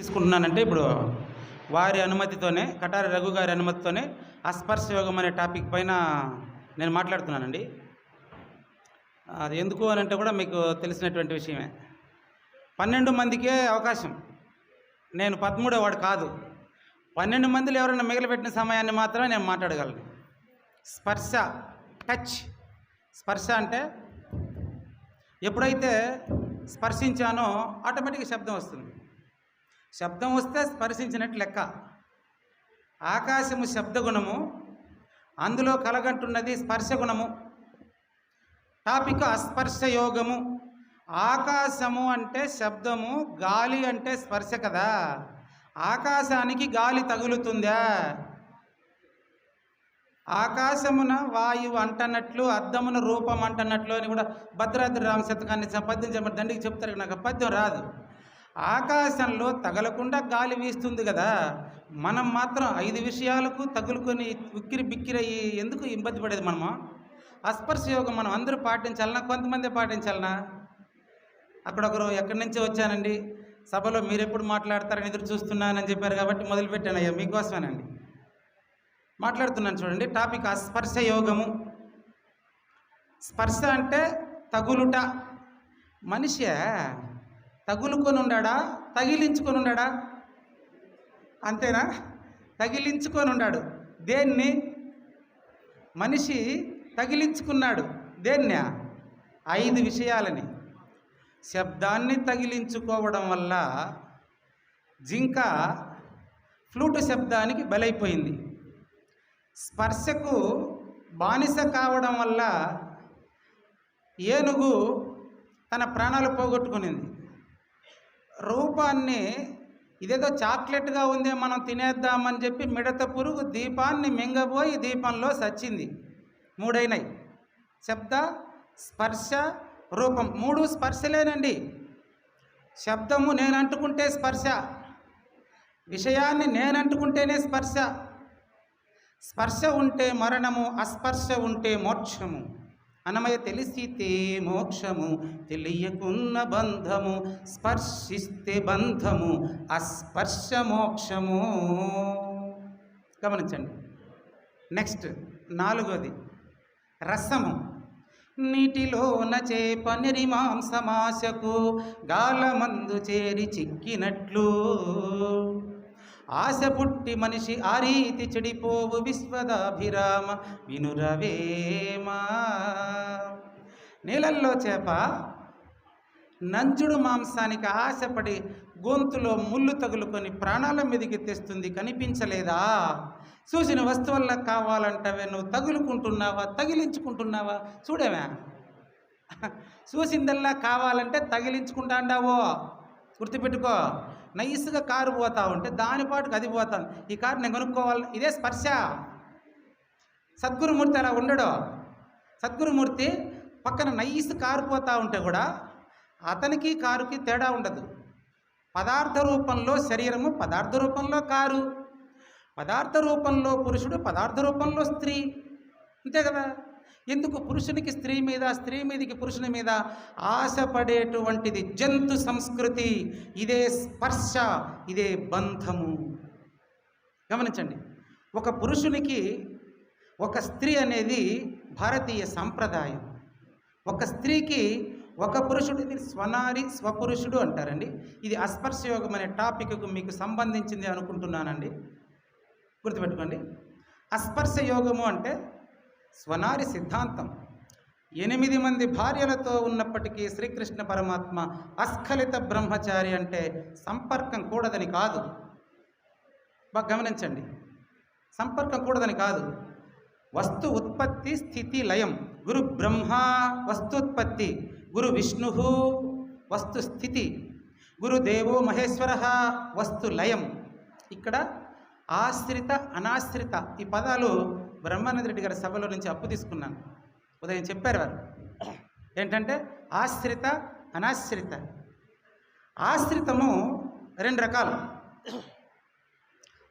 తీసుకుంటున్నానంటే ఇప్పుడు వారి అనుమతితోనే కటారి రఘు గారి అనుమతితోనే అస్పర్శ యోగం అనే టాపిక్ పైన నేను మాట్లాడుతున్నానండి. అది ఎందుకు అని అంటే కూడా మీకు తెలిసినటువంటి విషయమే. పన్నెండు మందికే అవకాశం. నేను పదమూడో వాడు కాదు. పన్నెండు మందిలో ఎవరైనా మిగిలిపెట్టిన సమయాన్ని మాత్రమే నేను మాట్లాడగలను. స్పర్శ టచ్. స్పర్శ అంటే ఎప్పుడైతే స్పర్శించానో ఆటోమేటిక్గా శబ్దం వస్తుంది. శబ్దం వస్తే స్పర్శించినట్టు లెక్క. ఆకాశము శబ్దగుణము అందులో కలగంటున్నది స్పర్శగుణము. టాపిక్ అస్పర్శ యోగము ఆకాశము అంటే శబ్దము గాలి అంటే స్పర్శ కదా. ఆకాశానికి గాలి తగులుతుందా? ఆకాశమున వాయువు అంటనట్లు అద్దమున రూపం అంటనట్లు అని కూడా భద్రాద్రి రామ శతకాన్ని చ- పద్యం దండికి చెప్తారు నాకు పద్యం రాదు. ఆకాశంలో తగలకుండా గాలి వీస్తుంది కదా. మనం మాత్రం ఐదు విషయాలకు తగులుకొని ఉక్కిరి బిక్కిరయ్యి ఎందుకు ఇబ్బంది పడేది మనము? అస్పర్శ యోగం మనం అందరూ పాటించాలనా? కొంతమంది పాటించాలనా? అక్కడ ఒకరు ఎక్కడి నుంచి వచ్చానండి సభలో మీరు ఎప్పుడు మాట్లాడతారని ఎదురు చూస్తున్నానని చెప్పారు కాబట్టి మొదలుపెట్టాను అయ్యా మీకోసమేనండి. మాట్లాడుతున్నాను చూడండి టాపిక్ అస్పర్శ యోగము. స్పర్శ అంటే తగులుట. మనిషి తగులుకొని ఉండాడా తగిలించుకొని ఉండాడా అంతేనా? తగిలించుకొని ఉన్నాడు దేన్ని? మనిషి తగిలించుకున్నాడు. దేన్ని? ఐదు విషయాలని. శబ్దాన్ని తగిలించుకోవడం వల్ల జింక ఫ్లూటు శబ్దానికి బలైపోయింది. స్పర్శకు బానిస కావడం వల్ల ఏనుగు తన ప్రాణాలు పోగొట్టుకునింది. రూపాన్ని ఇదేదో చాక్లెట్గా ఉందే మనం తినేద్దామని చెప్పి మిడత పురుగు దీపాన్ని మింగబోయి దీపంలో సచ్చింది. మూడైనాయి. శబ్ద స్పర్శ రూపం మూడు స్పర్శలేనండి. శబ్దము నేను అంటుకుంటే స్పర్శ. విషయాన్ని నేను అంటుకుంటేనే స్పర్శ. స్పర్శ ఉంటే మరణము అస్పర్శ ఉంటే మోక్షము. అనమయ తెలిసితే మోక్షము తెలియకున్న బంధము స్పర్శిస్తే బంధము అస్పర్శ మోక్షము. గమనించండి. నెక్స్ట్ నాలుగోది రసము. నీటిలోన చేప నిరిమాంసమాశకు గాలమందు చేరి చిక్కినట్లు. ఆశ పుట్టి మనిషి ఆ రీతి చెడిపోవు విశ్వదాభిరామ. వినురవేమా నీళ్ళల్లో చేప నంజుడు మాంసానికి ఆశపడి గొంతులో ముళ్ళు తగులుకొని ప్రాణాల మీదకి తెస్తుంది కనిపించలేదా? చూసిన వస్తువుల్లా కావాలంటవే నువ్వు తగులుకుంటున్నావా తగిలించుకుంటున్నావా? చూడవే. చూసిందల్లా కావాలంటే తగిలించుకుంటాండావో? గుర్తుపెట్టుకో. నైస్గా కారు పోతా ఉంటే దాని పాటుకు అది పోతాను ఈ కారు నేను కొనుక్కోవాలి ఇదే స్పర్శ. సద్గురుమూర్తి అలా ఉండడు. సద్గురుమూర్తి పక్కన నైస్ కారు పోతా ఉంటే కూడా అతనికి కారుకి తేడా ఉండదు. పదార్థ రూపంలో శరీరము పదార్థ రూపంలో కారు. పదార్థ రూపంలో పురుషుడు పదార్థ రూపంలో స్త్రీ. అంతే కదా? ఎందుకు పురుషునికి స్త్రీ మీద స్త్రీ మీదకి పురుషుని మీద ఆశపడేటువంటిది జంతు సంస్కృతి ఇదే స్పర్శ ఇదే బంధము. గమనించండి ఒక పురుషునికి ఒక స్త్రీ అనేది భారతీయ సంప్రదాయం. ఒక స్త్రీకి ఒక పురుషుడిని స్వనారి స్వపురుషుడు అంటారండి. ఇది అస్పర్శయోగం అనే టాపిక్కు మీకు సంబంధించింది అనుకుంటున్నానండి. గుర్తుపెట్టుకోండి. అస్పర్శ యోగము అంటే స్వనారి సిద్ధాంతం. ఎనిమిది మంది భార్యలతో ఉన్నప్పటికీ శ్రీకృష్ణ పరమాత్మ అస్ఖలిత బ్రహ్మచారి అంటే సంపర్కం కూడదని కాదు. బాగా గమనించండి. సంపర్కం కూడదని కాదు. వస్తు ఉత్పత్తి స్థితి లయం. గురు బ్రహ్మ వస్తుత్పత్తి గురు విష్ణు వస్తు స్థితి గురుదేవో మహేశ్వర వస్తు లయం. ఇక్కడ ఆశ్రిత అనాశ్రిత ఈ పదాలు బ్రహ్మానంద రెడ్డి గారి సభలో నుంచి అప్పు తీసుకున్నాను. ఉదయం చెప్పారు వారు. ఏంటంటే ఆశ్రిత అనాశ్రిత. ఆశ్రితము రెండు రకాలు.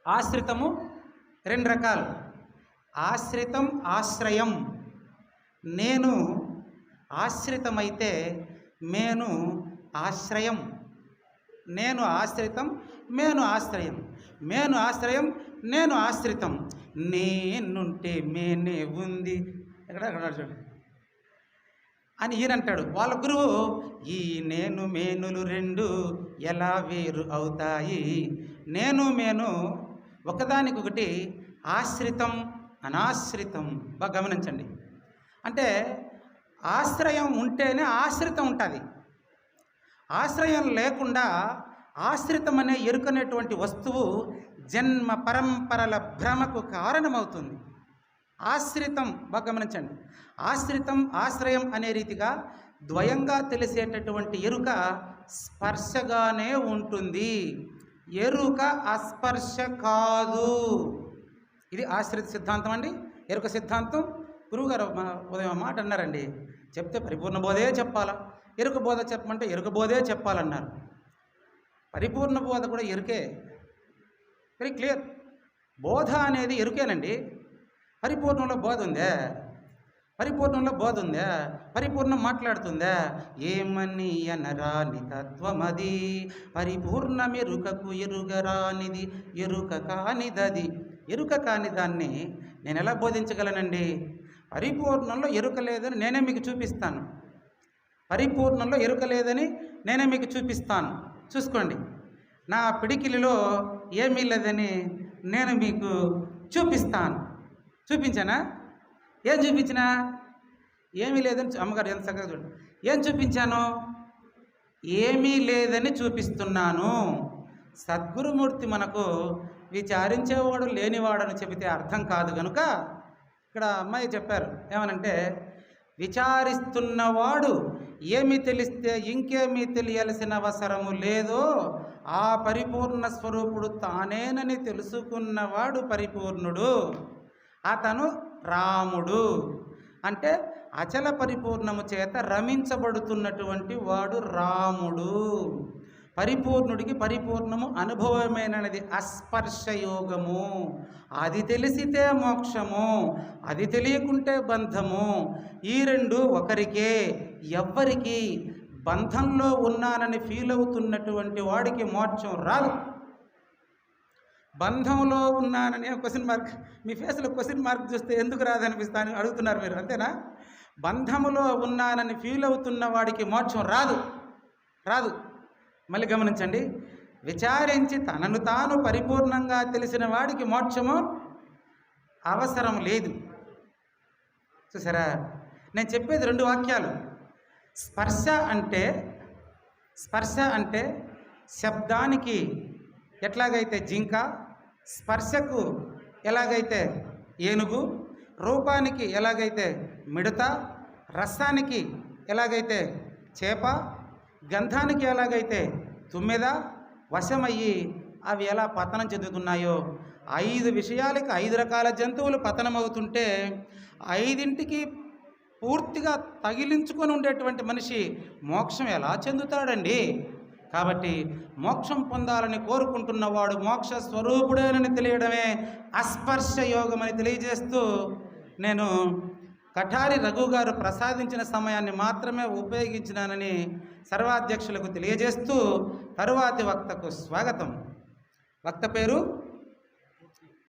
ఆశ్రితము రెండు రకాలు. ఆశ్రితం ఆశ్రయం. నేను ఆశ్రితమైతే నేను ఆశ్రయం. నేను ఆశ్రితం నేను ఆశ్రయం. నేను ఆశ్రయం నేను ఆశ్రితం. నేనుంటే మేనే ఉంది. ఎక్కడ అక్కడ చూడండి అని ఈయన అంటాడు. వాళ్ళ గురువు ఈ నేను మేనులు రెండు ఎలా వేరు అవుతాయి? నేను మేను ఒకదానికొకటి ఆశ్రితం అనాశ్రితం. బాగా గమనించండి. అంటే ఆశ్రయం ఉంటేనే ఆశ్రితం ఉంటుంది. ఆశ్రయం లేకుండా ఆశ్రితం అనే ఎరుకనేటువంటి వస్తువు జన్మ పరంపరల భ్రమకు కారణమవుతుంది. ఆశ్రితం బాగా గమనించండి. ఆశ్రితం ఆశ్రయం అనే రీతిగా ద్వయంగా తెలిసేటటువంటి ఎరుక స్పర్శగానే ఉంటుంది. ఎరుక అస్పర్శ కాదు. ఇది ఆశ్రిత సిద్ధాంతం అండి. ఎరుక సిద్ధాంతం గురువుగారు ఉదయం మాట అన్నారండి. చెప్తే పరిపూర్ణ బోధే చెప్పాలా? ఎరుక బోధ చెప్పమంటే ఎరుక బోధే చెప్పాలన్నారు. పరిపూర్ణ బోధ కూడా ఎరుకే. వెరీ క్లియర్ బోధ అనేది ఎరుకేనండి. పరిపూర్ణంలో బోధ ఉందే? పరిపూర్ణంలో బోధ ఉందా? పరిపూర్ణం మాట్లాడుతుందా? ఏమని అనరాని తత్వమది? పరిపూర్ణమెరుకకు ఎరుగరానిది ఎరుక కానిదది. ఎరుక కాని దాన్ని నేను ఎలా బోధించగలనండి? పరిపూర్ణంలో ఎరుక లేదని నేనే మీకు చూపిస్తాను. పరిపూర్ణంలో ఎరుక లేదని నేనే మీకు చూపిస్తాను. చూసుకోండి. నా పిడికిలిలో ఏమీ లేదని నేను మీకు చూపిస్తాను. చూపించానా? ఏం చూపించినా? ఏమీ లేదని అమ్మగారు ఎంత చక్కగా చూడండి. ఏం చూపించాను? ఏమీ లేదని చూపిస్తున్నాను. సద్గురుమూర్తి మనకు విచారించేవాడు లేనివాడని చెబితే అర్థం కాదు కనుక ఇక్కడ అమ్మాయి చెప్పారు. ఏమనంటే విచారిస్తున్నవాడు ఏమి తెలిస్తే ఇంకేమీ తెలియాల్సిన అవసరము లేదో ఆ పరిపూర్ణ స్వరూపుడు తానేనని తెలుసుకున్నవాడు పరిపూర్ణుడు. అతను రాముడు. అంటే అచల పరిపూర్ణము చేత రమించబడుతున్నటువంటి వాడు రాముడు. పరిపూర్ణుడికి పరిపూర్ణము అనుభవమైనది అస్పర్శ యోగము అది తెలిసితే మోక్షము అది తెలియకుంటే బంధము. ఈ రెండు ఒకరికే ఎవ్వరికి బంధంలో ఉన్నానని ఫీల్ అవుతున్నటువంటి వాడికి మోక్షం రాదు. బంధంలో ఉన్నానని క్వశ్చన్ మార్క్ మీ ఫేస్లో క్వశ్చన్ మార్క్ చూస్తే ఎందుకు రాదనిపిస్తాను అడుగుతున్నారు మీరు అంతేనా? బంధములో ఉన్నానని ఫీల్ అవుతున్న వాడికి మోక్షం రాదు. రాదు. మళ్ళీ గమనించండి. విచారించి తనను తాను పరిపూర్ణంగా తెలిసిన వాడికి మోక్షము అవసరం లేదు. చూసారా? నేను చెప్పేది రెండు వాక్యాలు. స్పర్శ అంటే స్పర్శ అంటే శబ్దానికి ఎట్లాగైతే జింక స్పర్శకు ఎలాగైతే ఏనుగు రూపానికి ఎలాగైతే మిడత రసానికి ఎలాగైతే చేప గంధానికి ఎలాగైతే తుమ్మెద వశమయ్యి అవి ఎలా పతనం చెందుతున్నాయో? ఐదు విషయాలకి ఐదు రకాల జంతువులు పతనమవుతుంటే ఐదింటికి పూర్తిగా తగిలించుకొని ఉండేటువంటి మనిషి మోక్షం ఎలా చెందుతాడండి? కాబట్టి మోక్షం పొందాలని కోరుకుంటున్నవాడు మోక్ష స్వరూపుడేనని తెలియడమే అస్పర్శ యోగం అని తెలియజేస్తూ నేను కఠారి రఘు గారు ప్రసాదించిన సమయాన్ని మాత్రమే ఉపయోగించినానని సర్వాధ్యక్షులకు తెలియజేస్తూ తరువాతి వక్తకు స్వాగతం. వక్త పేరు